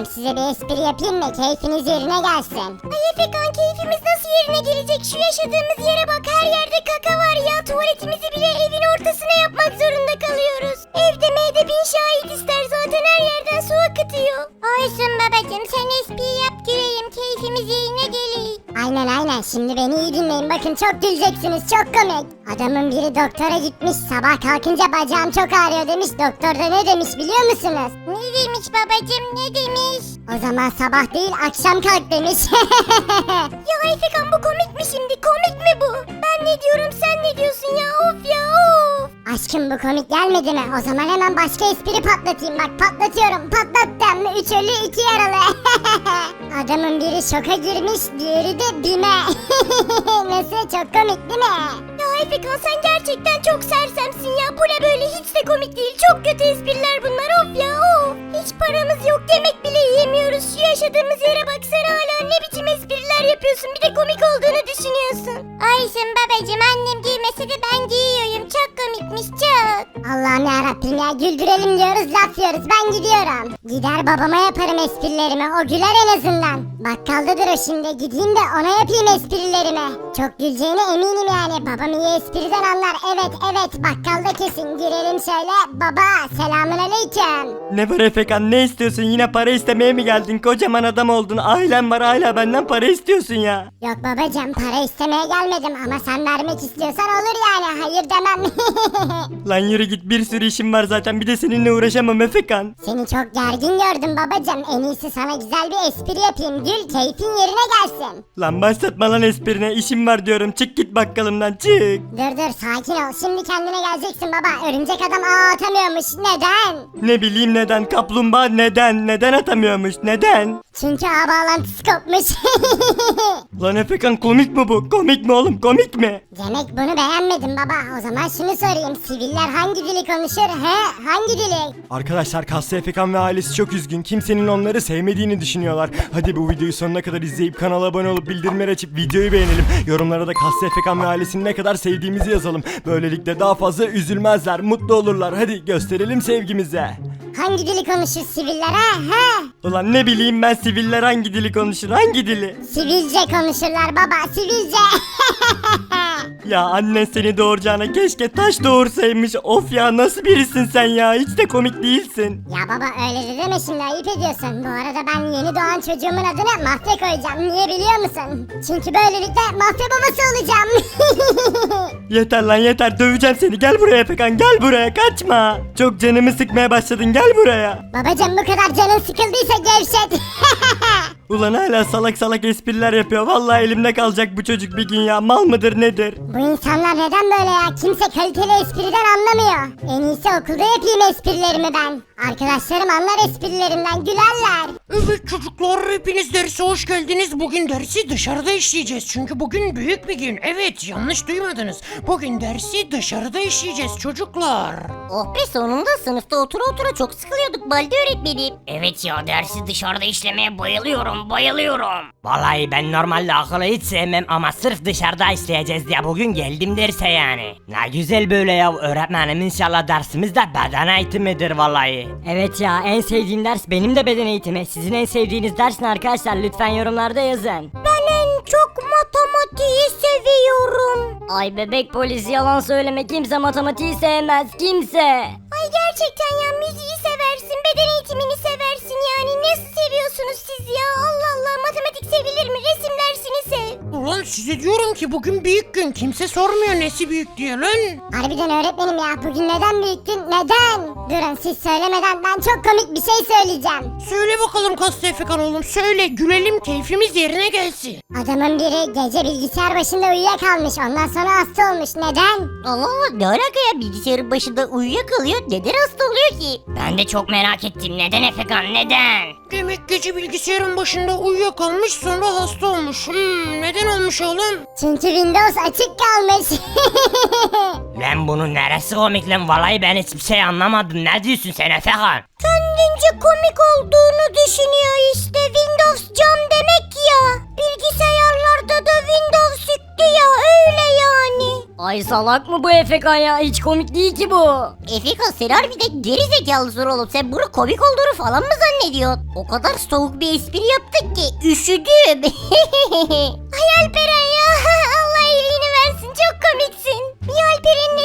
babacığım size bir espri yapayım mı? Keyfiniz yerine gelsin. Ay Efekan keyfimiz nasıl yerine gelecek? Şu yaşadığımız yere bak her yerde kaka var ya. Tuvaletimizi bile evin ortasına yapmak zorunda kalıyoruz. Evde meyde bin şahit ister zaten her yerden su akıtıyor. Olsun babacığım sen espri yap güleyim. Keyfimiz yerine geleyim. Aynen aynen şimdi beni iyi dinleyin bakın çok güleceksiniz çok komik. Adamın biri doktora gitmiş sabah kalkınca bacağım çok ağrıyor demiş doktor da ne demiş biliyor musunuz? Ne demiş babacığım ne demiş? O zaman sabah değil akşam kalk demiş. ya Efekan bu komik mi şimdi komik mi bu? Ben ne diyorum sen ne diyorsun ya of ya of. Aşkım bu komik gelmedi mi? O zaman hemen başka espri patlatayım bak patlatıyorum patlattım. Üç ölü iki yaralı. Adamın biri şoka girmiş diğeri de bime. Nasıl çok komik değil mi? Ya Efekan sen gerçekten çok sersemsin ya. Bu ne böyle hiç de komik değil. Çok kötü espriler bunlar of ya of. Hiç paramız yok yemek bile yiyemiyoruz. Şu yaşadığımız yere baksana hala ne biçim espriler yapıyorsun. Bir de komik olduğunu Ayşın babacığım annem giymese de ben giyiyorum. Çok komikmiş çok. Allah'ım yarabbim ya güldürelim diyoruz laf yiyoruz. Ben gidiyorum. Gider babama yaparım esprilerimi. O güler en azından. Bakkaldadır o şimdi. Gideyim de ona yapayım esprilerimi. Çok güleceğine eminim yani. Babam iyi espriden anlar. Evet evet bakkalda kesin. Girelim şöyle. Baba selamun aleyküm. Ne var Efekan ne istiyorsun yine para istemeye mi geldin kocaman adam oldun ailen var hala benden para istiyorsun ya. Yok babacığım para istemeye gelmedim ama sen vermek istiyorsan olur yani. Hayır demem. Lan yürü git bir sürü işim var zaten bir de seninle uğraşamam Efekan. Seni çok gergin gördüm babacığım. En iyisi sana güzel bir espri yapayım. Gül keyfin yerine gelsin. Lan başlatma lan esprine işim var diyorum çık git bakkalımdan çık. Dur dur sakin ol. Şimdi kendine geleceksin baba. Örümcek adam ağ atamıyormuş. Neden? Ne bileyim neden kaplumbağa neden neden atamıyormuş neden? Çünkü ağ bağlantısı kopmuş. Lan Efekan komik mi bu komik mi oğlum komik mi? Demek bunu beğenmedin baba. O zaman şunu sorayım. Siviller hangi dili konuşur? He? Hangi dili? Arkadaşlar Kaslı Efekan ve ailesi çok üzgün. Kimsenin onları sevmediğini düşünüyorlar. Hadi bu videoyu sonuna kadar izleyip kanala abone olup bildirimleri açıp videoyu beğenelim. Yorumlara da Kaslı Efekan ve ailesini ne kadar sevdiğimizi yazalım. Böylelikle daha fazla üzülmezler, mutlu olurlar. Hadi gösterelim sevgimizi. Hangi dili konuşur siviller ha? He? Ulan ne bileyim ben siviller hangi dili konuşur, hangi dili? Sivilce konuşurlar baba. Sivilce. Ya annen seni doğuracağına keşke taş doğursaymış. Of ya nasıl birisin sen ya? Hiç de komik değilsin. Ya baba öyle de deme şimdi ayıp ediyorsun. Bu arada ben yeni doğan çocuğumun adını Mahve koyacağım. Niye biliyor musun? Çünkü böylelikle Mahve babası olacağım. Yeter lan yeter döveceğim seni. Gel buraya Efekan gel buraya kaçma. Çok canımı sıkmaya başladın gel buraya. Babacım bu kadar canın sıkıldıysa gevşet. Ulan hala salak salak espriler yapıyor. Vallahi elimde kalacak bu çocuk bir gün ya. Mal mıdır nedir? bu insanlar neden böyle ya? Kimse kaliteli espriden anlamıyor. En iyisi okulda yapayım esprilerimi ben. Arkadaşlarım anlar esprilerimden gülerler. Evet çocuklar hepiniz derse hoş geldiniz. Bugün dersi dışarıda işleyeceğiz. Çünkü bugün büyük bir gün. Evet yanlış duymadınız. Bugün dersi dışarıda işleyeceğiz çocuklar. Oh be sonunda sınıfta otura otura çok sıkılıyorduk Baldi öğretmenim. Evet ya dersi dışarıda işlemeye bayılıyorum bayılıyorum. Vallahi ben normalde akıllı hiç sevmem ama sırf dışarıda işleyeceğiz diye bugün geldim derse yani. Ne güzel böyle ya öğretmenim inşallah dersimiz de beden eğitimidir vallahi. Evet ya en sevdiğim ders benim de beden eğitimi. Sizin en sevdiğiniz ders ne arkadaşlar lütfen yorumlarda yazın. Ben en çok matematiği seviyorum. Ay bebek polis yalan söyleme kimse matematiği sevmez kimse. Ay gerçekten ya müziği sevilir mi? Resim dersini sev. Ulan size diyorum ki bugün büyük gün. Kimse sormuyor nesi büyük diye lan. Harbiden öğretmenim ya bugün neden büyük gün? Neden? Durun siz söylemeden ben çok komik bir şey söyleyeceğim. Söyle bakalım Kaslı Efekan oğlum söyle gülelim keyfimiz yerine gelsin. Adamın biri gece bilgisayar başında uyuyakalmış ondan sonra hasta olmuş. Neden? Allah Allah ne alaka ya bilgisayarın başında uyuyakalıyor neden hasta oluyor ki? Ben de çok merak ettim neden Efekan neden? Demek gece bilgisayarın başında uyuyakalmış sonra hasta olmuş. Hmm, neden olmuş oğlum? Çünkü Windows açık kalmış. Lan bunun neresi komik lan vallahi ben hiçbir şey anlamadım ne diyorsun sen Efekan? Kendince komik olduğunu düşünüyor işte. Windows cam demek ya. Bilgisayarlarda da Windows yüklü ya öyle yani. Ay salak mı bu Efekan ya? Hiç komik değil ki bu. Efekan sen harbiden geri zekalısın oğlum. Sen bunu komik olduğunu falan mı zannediyorsun? O kadar soğuk bir espri yaptık ki üşüdüm. Ay Alperen ya Allah iyiliğini versin çok komiksin. Bir Alperen'in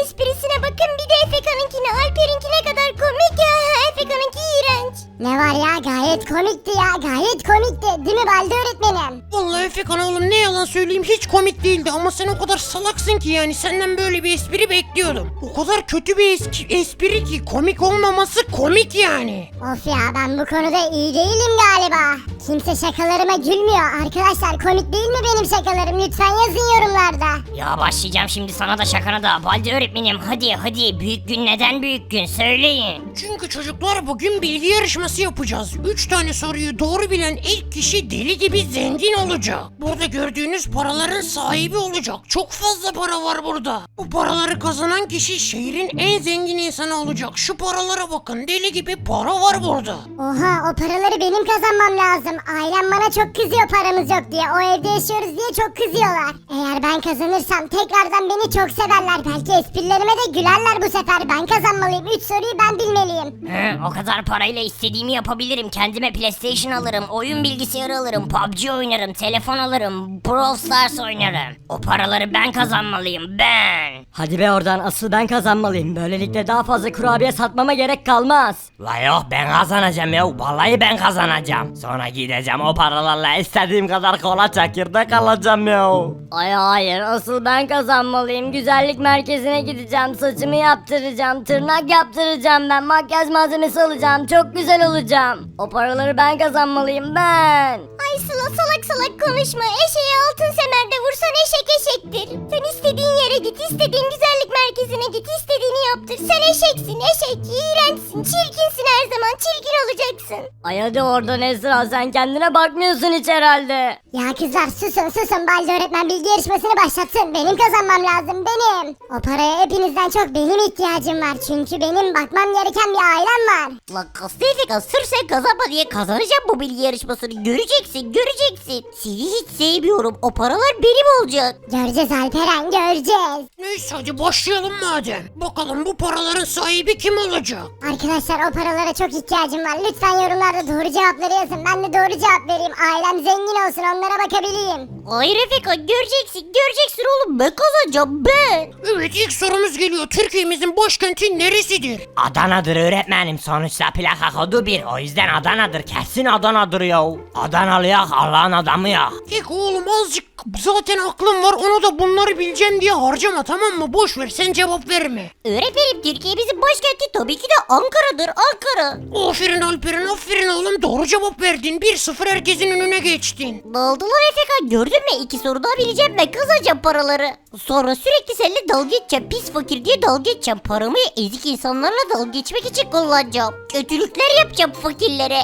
esprisine bakın bir de Efekan'ınkine. Alper'inki ne kadar komik ya. Efekan'ınki iğrenç. Ne var ya gayet komikti ya gayet komikti değil mi Balde öğretmenim? Vallahi Efekan oğlum ne yalan söyleyeyim hiç komik değildi ama sen o kadar salaksın ki yani senden böyle bir espri bekliyordum. O kadar kötü bir eski, espri ki komik olmaması komik yani. Of ya ben bu konuda iyi değilim galiba. Kimse şakalarıma gülmüyor. Arkadaşlar komik değil mi benim şakalarım? Lütfen yazın yorumlarda. Ya başlayacağım şimdi sana da şakana da. Baldi öğretmenim hadi hadi büyük gün neden büyük gün söyleyin. Çünkü çocuklar bugün bilgi yarışması yapacağız. 3 tane soruyu doğru bilen ilk kişi deli gibi zengin olacak. Burada gördüğünüz paraların sahibi olacak. Çok fazla para var burada. Bu paraları kazanan kişi şehrin en zengin insanı olacak. Şu paralara bakın deli gibi para var burada. Oha o paraları benim kazanmam lazım. Ailem bana çok kızıyor paramız yok diye. O evde yaşıyoruz diye çok kızıyorlar. Eğer ben kazanırsam tekrardan beni çok severler. Belki esprilerime de gülerler bu sefer. Ben kazanmalıyım. 3 soruyu ben bilmeliyim. He, o kadar parayla istediğimi yapabilirim. Kendime PlayStation alırım, oyun bilgisayarı alırım, PUBG oynarım, telefon alırım, Brawl Stars oynarım. O paraları ben kazanmalıyım ben. Hadi be oradan asıl ben kazanmalıyım. Böylelikle daha fazla kurabiye satmama gerek kalmaz. La yok ben kazanacağım ya. Vallahi ben kazanacağım. Sonra gideceğim o paralarla istediğim kadar kola çekirdek alacağım ya. Ay hayır asıl ben kazanmalıyım. Güzellik merkezine gideceğim. Saçımı yaptıracağım. Tırnak yaptıracağım ben. Makyaj malzemesi alacağım. Çok güzel olacağım. O paraları ben kazanmalıyım ben. Ay Sıla salak salak konuşma. Eşeğe altın semerde vursan eşek eşektir. Sen istediğin yere git, istediğin güzellik merkezine git, istediğini yaptır. Sen eşeksin, eşek. İğrençsin, çirkinsin her zaman. Çirkin olacaksın. Ay hadi oradan Esra sen kendine bakmıyorsun hiç herhalde. Ya kızlar susun susun. Balde öğretmen bilgi yarışmasını başlatsın. Benim kazanmam lazım, benim. O paraya hepinizden çok benim ihtiyacım var. Çünkü benim bakmam gereken bir ailem var. Lan Kastefika sırf sen kazanma diye kazanacağım bu bilgi yarışmasını. Göreceksin göreceksin. Seni hiç sevmiyorum. O paralar benim olacak. Göreceğiz Alperen, göreceğiz. Neyse hadi başlayalım madem. Bakalım bu paraların sahibi kim olacak? Arkadaşlar o paralara çok ihtiyacım var. Lütfen yorumlarda doğru cevapları yazın. Ben de doğru cevap vereyim. Ailem zengin olsun onlara bakabileyim. Hayır Efeka göreceksin göreceksin oğlum ben kazanacağım ben. Evet ilk sorumuz geliyor. Türkiye'mizin başkenti neresidir? Adana'dır öğretmenim. Sonuçta plaka kodu bir. O yüzden Adana'dır. Kesin Adana'dır ya. Adanalı ya Allah'ın adamı ya. Kek oğlum azıcık zaten aklım var onu da bunları bileceğim diye harcama tamam mı? Boş ver sen cevap verme. Öğretmenim Türkiye'mizin başkenti tabii ki de Ankara'dır Ankara. Aferin Alperen aferin oğlum doğru cevap verdin. 1-0 herkesin önüne geçtin. Ne oldu lan Efeka gördün mü? İki soru daha bileceğim ben kazanacağım paraları. Sonra sürekli seninle dalga geçeceğim. Pis fakir diye dalga geçeceğim. Paramı ezik insanlarla dalga geçmek için kullanacağım. Kötülükler yapacağım fakirlere.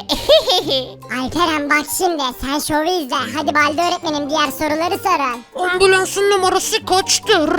Alperen bak şimdi sen şovu izle. Hadi Balde öğretmenim diğer soruları sorun. Ambulansın numarası kaçtır?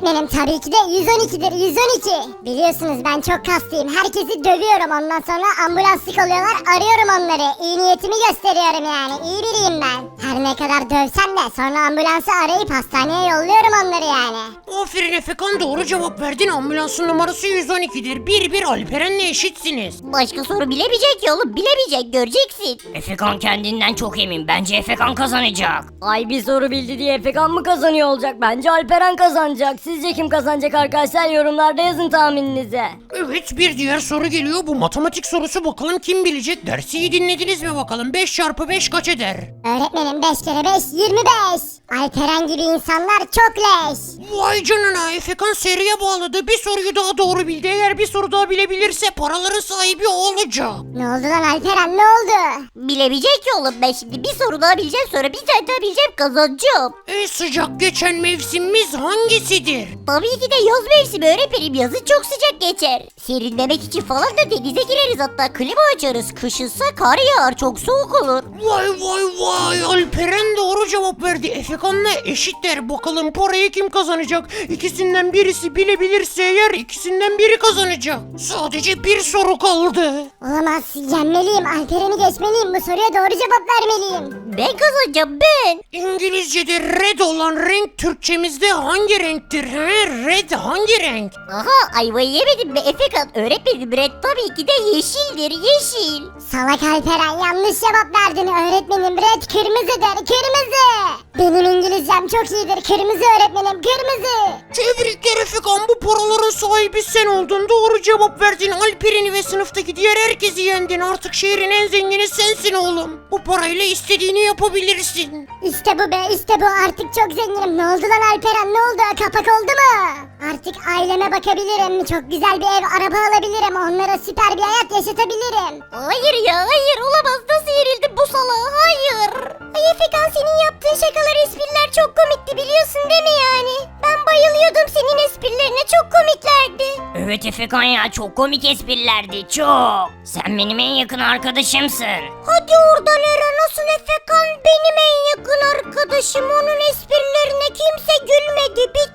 Öğretmenim tabii ki de 112'dir 112. Biliyorsunuz ben çok kaslıyım. Herkesi dövüyorum ondan sonra ambulanslık oluyorlar. Arıyorum onları. İyi niyetimi gösteriyorum yani. İyi biriyim ben. Her ne kadar dövsem de sonra ambulansı arayıp hastaneye yolluyorum onları yani. Aferin Efekan doğru cevap verdin. Ambulansın numarası 112'dir. 1-1 Alperen'le eşitsiniz. Başka soru bilemeyecek ya oğlum bilemeyecek göreceksin. Efekan kendinden çok emin. Bence Efekan kazanacak. Ay bir soru bildi diye Efekan mı kazanıyor olacak? Bence Alperen kazanacak. Sizce kim kazanacak arkadaşlar? Yorumlarda yazın tahmininizi. Evet bir diğer soru geliyor. Bu matematik sorusu bakalım kim bilecek? Dersi iyi dinlediniz mi bakalım? 5 çarpı 5 kaç eder? Öğretmenim 5 kere 5 25. Alperen gibi insanlar çok leş. Vay canına Efekan seriye bağladı. Bir soruyu daha doğru bildi. Eğer bir soru daha bilebilirse paraların sahibi o olacak. Ne oldu lan Alperen ne oldu? Bilemeyecek ki oğlum ben şimdi bir soru daha bileceğim sonra bir tane daha bileceğim kazanacağım. En sıcak geçen mevsimimiz hangisidir? Tabii ki de yaz mevsimi öğretmenim yazın çok sıcak geçer. Serinlemek için falan da denize gireriz hatta klima açarız. Kışınsa kar yağar çok soğuk olur. Vay vay vay Alperen doğru cevap verdi. Efekan'la eşitler. Bakalım parayı kim kazanacak? İkisinden birisi bilebilirse eğer ikisinden biri kazanacak. Sadece bir soru kaldı. Olamaz yenmeliyim Alperen'i geçmeliyim bu soruya doğru cevap vermeliyim. Ben kazanacağım ben. İngilizce'de red olan renk Türkçemizde hangi renk renktir he? Red hangi renk? Aha ayvayı yemedim be Efekan. Öğretmenim red tabii ki de yeşildir yeşil. Salak Alperen yanlış cevap verdin öğretmenim. Red kırmızıdır kırmızı. Benim İngilizcem çok iyidir. Kırmızı öğretmenim kırmızı. Tebrikler Efekan bu paraların sahibi sen oldun. Doğru cevap verdin. Alperen'i ve sınıftaki diğer herkesi yendin. Artık şehrin en zengini sensin oğlum. Bu parayla istediğini yapabilirsin. İşte bu be işte bu artık çok zenginim. Ne oldu lan Alperen ne oldu kapak oldu mu? Artık aileme bakabilirim. Çok güzel bir ev araba alabilirim. Onlara süper bir hayat yaşatabilirim. Hayır ya hayır olamaz nasıl yerildi bu hayır. Ay Efekan senin yaptığın şakalar espriler çok komikti biliyorsun değil mi yani? Ben bayılıyordum senin esprilerine çok komiklerdi. Evet Efekan ya çok komik esprilerdi çok. Sen benim en yakın arkadaşımsın. Hadi oradan Eren nasıl Efekan benim en yakın arkadaşım. Onun esprilerine kimse gülmedi. Bir.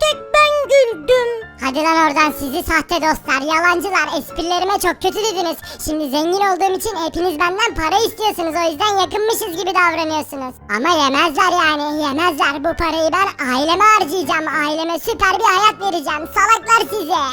Hadi lan oradan sizi sahte dostlar, yalancılar. Esprilerime çok kötü dediniz. Şimdi zengin olduğum için hepiniz benden para istiyorsunuz. O yüzden yakınmışız gibi davranıyorsunuz. Ama yemezler yani yemezler. Bu parayı ben aileme harcayacağım. Aileme süper bir hayat vereceğim. Salaklar size.